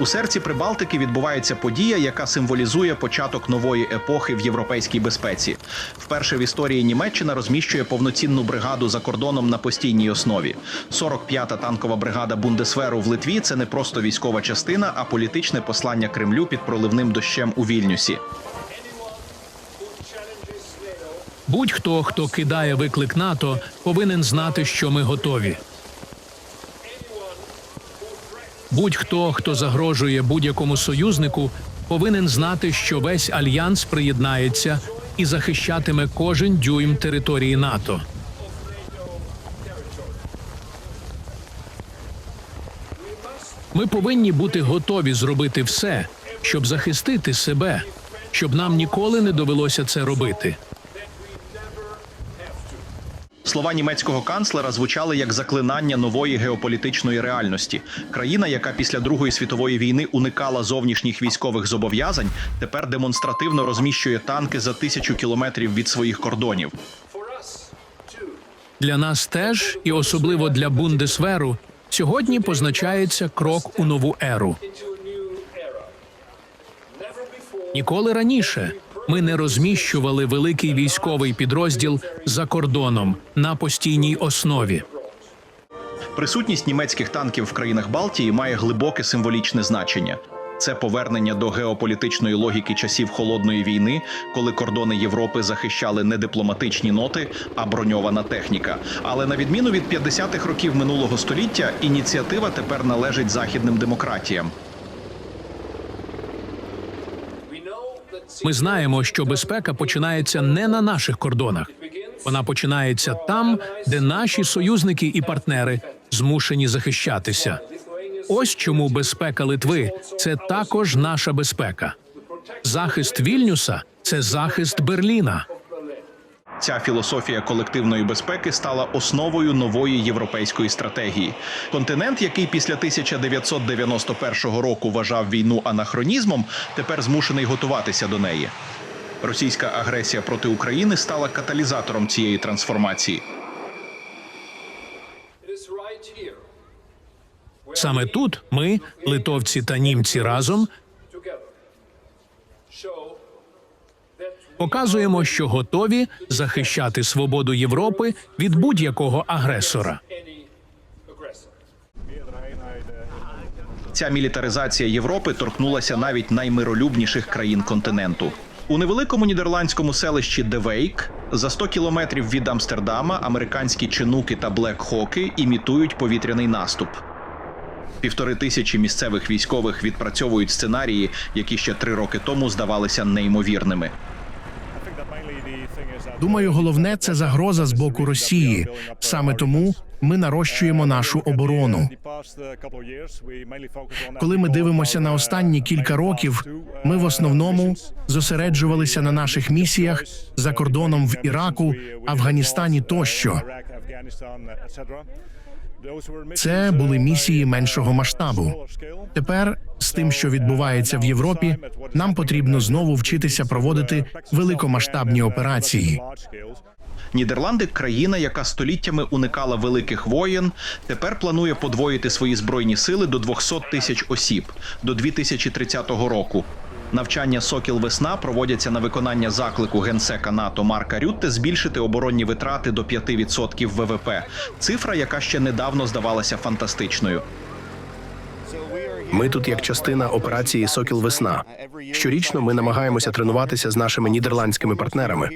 У серці Прибалтики відбувається подія, яка символізує початок нової епохи в європейській безпеці. Вперше в історії Німеччина розміщує повноцінну бригаду за кордоном на постійній основі. 45-та танкова бригада Бундесверу в Литві це не просто військова частина, а політичне послання Кремлю під проливним дощем у Вільнюсі. Будь-хто, хто кидає виклик НАТО, повинен знати, що ми готові. Будь-хто, хто загрожує будь-якому союзнику, повинен знати, що весь альянс приєднається і захищатиме кожен дюйм території НАТО. Ми повинні бути готові зробити все, щоб захистити себе, щоб нам ніколи не довелося це робити. Слова німецького канцлера звучали як заклинання нової геополітичної реальності. Країна, яка після Другої світової війни уникала зовнішніх військових зобов'язань, тепер демонстративно розміщує танки за тисячу кілометрів від своїх кордонів. Для нас теж, і особливо для Бундесверу, сьогодні позначається крок у нову еру. Ніколи раніше ми не розміщували великий військовий підрозділ за кордоном на постійній основі. Присутність німецьких танків в країнах Балтії має глибоке символічне значення. Це повернення до геополітичної логіки часів холодної війни, коли кордони Європи захищали не дипломатичні ноти, а броньована техніка. Але на відміну від 50-х років минулого століття, ініціатива тепер належить західним демократіям. Ми знаємо, що безпека починається не на наших кордонах. Вона починається там, де наші союзники і партнери змушені захищатися. Ось чому безпека Литви це також наша безпека. Захист Вільнюса це захист Берліна. Ця філософія колективної безпеки стала основою нової європейської стратегії. Континент, який після 1991 року вважав війну анахронізмом, тепер змушений готуватися до неї. Російська агресія проти України стала каталізатором цієї трансформації. Саме тут ми, литовці та німці, разом показуємо, що готові захищати свободу Європи від будь-якого агресора. Ця мілітаризація Європи торкнулася навіть наймиролюбніших країн континенту. У невеликому нідерландському селищі Девейк за 100 кілометрів від Амстердама американські чинуки та блекхоки імітують повітряний наступ. Півтори тисячі місцевих військових відпрацьовують сценарії, які ще три роки тому здавалися неймовірними. Думаю, головне це загроза з боку Росії. Саме тому ми нарощуємо нашу оборону. Коли ми дивимося на останні кілька років, ми в основному зосереджувалися на наших місіях за кордоном в Іраку, Афганістані тощо. Це були місії меншого масштабу. Тепер з тим, що відбувається в Європі, нам потрібно знову вчитися проводити великомасштабні операції. Нідерланди, країна, яка століттями уникала великих воєн, тепер планує подвоїти свої збройні сили до 200 тисяч осіб до 2030 року. Навчання Сокіл Весна проводяться на виконання заклику генсека НАТО Марка Рютте збільшити оборонні витрати до 5% ВВП. Цифра, яка ще недавно здавалася фантастичною. Ми тут як частина операції Сокіл Весна. Щорічно ми намагаємося тренуватися з нашими нідерландськими партнерами.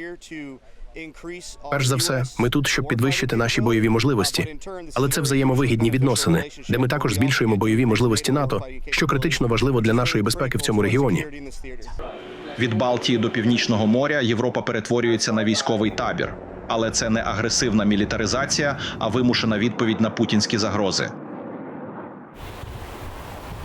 Перш за все, ми тут, щоб підвищити наші бойові можливості, але це взаємовигідні відносини, де ми також збільшуємо бойові можливості НАТО, що критично важливо для нашої безпеки в цьому регіоні. Від Балтії до Північного моря Європа перетворюється на військовий табір. Але це не агресивна мілітаризація, а вимушена відповідь на путінські загрози.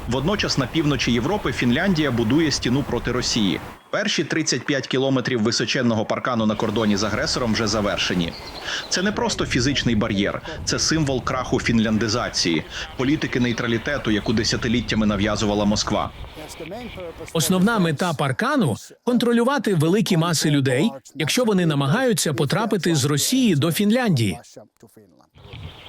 Водночас на півночі Європи Фінляндія будує стіну проти Росії. Перші 35 кілометрів височенного паркану на кордоні з агресором вже завершені. Це не просто фізичний бар'єр, це символ краху фінляндизації, політики нейтралітету, яку десятиліттями нав'язувала Москва. Основна мета паркану контролювати великі маси людей, якщо вони намагаються потрапити з Росії до Фінляндії.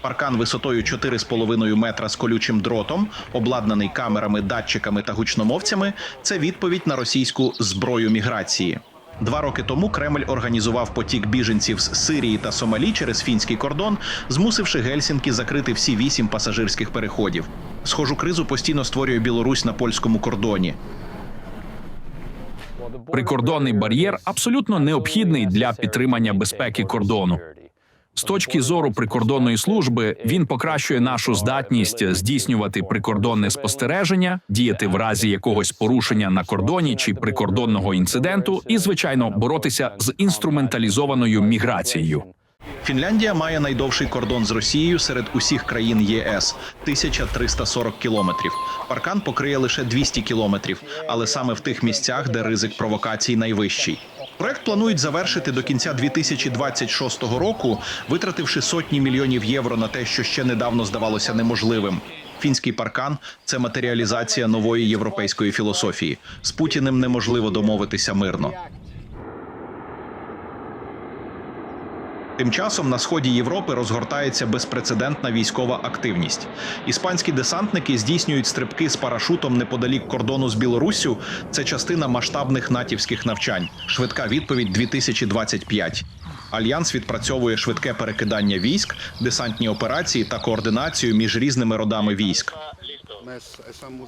Паркан висотою 4,5 метра з колючим дротом, обладнаний камерами, датчиками та гучномовцями. Це відповідь на російську зброю міграції. Два роки тому Кремль організував потік біженців з Сирії та Сомалі через фінський кордон, змусивши Гельсінкі закрити всі вісім пасажирських переходів. Схожу кризу постійно створює Білорусь на польському кордоні. Прикордонний бар'єр абсолютно необхідний для підтримання безпеки кордону. З точки зору прикордонної служби він покращує нашу здатність здійснювати прикордонне спостереження, діяти в разі якогось порушення на кордоні чи прикордонного інциденту, і звичайно боротися з інструменталізованою міграцією. Фінляндія має найдовший кордон з Росією серед усіх країн ЄС 1340 кілометрів. Паркан покриє лише 200 кілометрів, але саме в тих місцях, де ризик провокацій найвищий. Проект планують завершити до кінця 2026 року, витративши сотні мільйонів євро на те, що ще недавно здавалося неможливим. Фінський паркан це матеріалізація нової європейської філософії. З Путіним неможливо домовитися мирно. Тим часом на сході Європи розгортається безпрецедентна військова активність. Іспанські десантники здійснюють стрибки з парашутом неподалік кордону з Білоруссю. Це частина масштабних натівських навчань. Швидка відповідь 2025. Альянс відпрацьовує швидке перекидання військ, десантні операції та координацію між різними родами військ.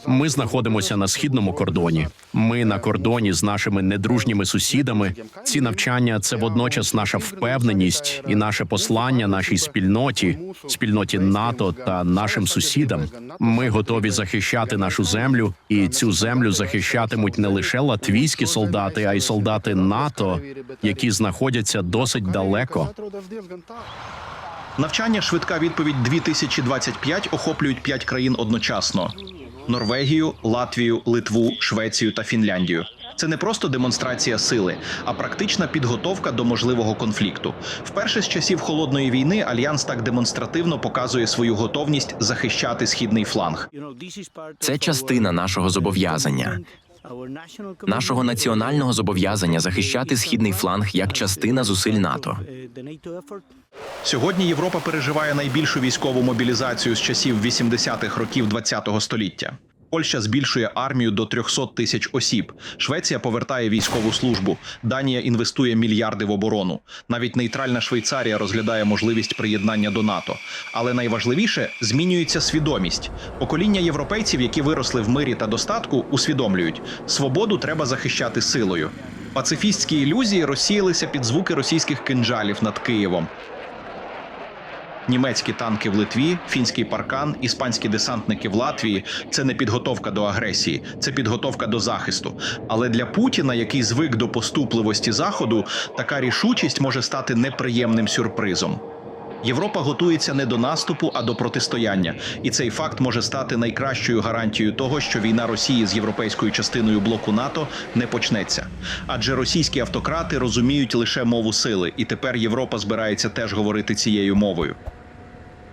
Ми знаходимося на східному кордоні. Ми на кордоні з нашими недружніми сусідами. Ці навчання це водночас наша впевненість і наше послання нашій спільноті, спільноті НАТО та нашим сусідам. Ми готові захищати нашу землю, і цю землю захищатимуть не лише латвійські солдати, а й солдати НАТО, які знаходяться досить далеко. Навчання швидка відповідь 2025 охоплюють п'ять країн одночасно: Норвегію, Латвію, Литву, Швецію та Фінляндію. Це не просто демонстрація сили, а практична підготовка до можливого конфлікту. Вперше з часів холодної війни альянс так демонстративно показує свою готовність захищати східний фланг. Це частина нашого зобов'язання, нашого національного зобов'язання захищати східний фланг як частина зусиль НАТО. Сьогодні Європа переживає найбільшу військову мобілізацію з часів 80-х років ХХ століття. Польща збільшує армію до 300 тисяч осіб. Швеція повертає військову службу. Данія інвестує мільярди в оборону. Навіть нейтральна Швейцарія розглядає можливість приєднання до НАТО. Але найважливіше змінюється свідомість. Покоління європейців, які виросли в мирі та достатку, усвідомлюють, свободу треба захищати силою. Пацифістські ілюзії розсіялися під звуки російських кинджалів над Києвом. Німецькі танки в Литві, фінський паркан, іспанські десантники в Латвії це не підготовка до агресії, це підготовка до захисту. Але для Путіна, який звик до поступливості Заходу, така рішучість може стати неприємним сюрпризом. Європа готується не до наступу, а до протистояння, і цей факт може стати найкращою гарантією того, що війна Росії з європейською частиною блоку НАТО не почнеться. Адже російські автократи розуміють лише мову сили, і тепер Європа збирається теж говорити цією мовою.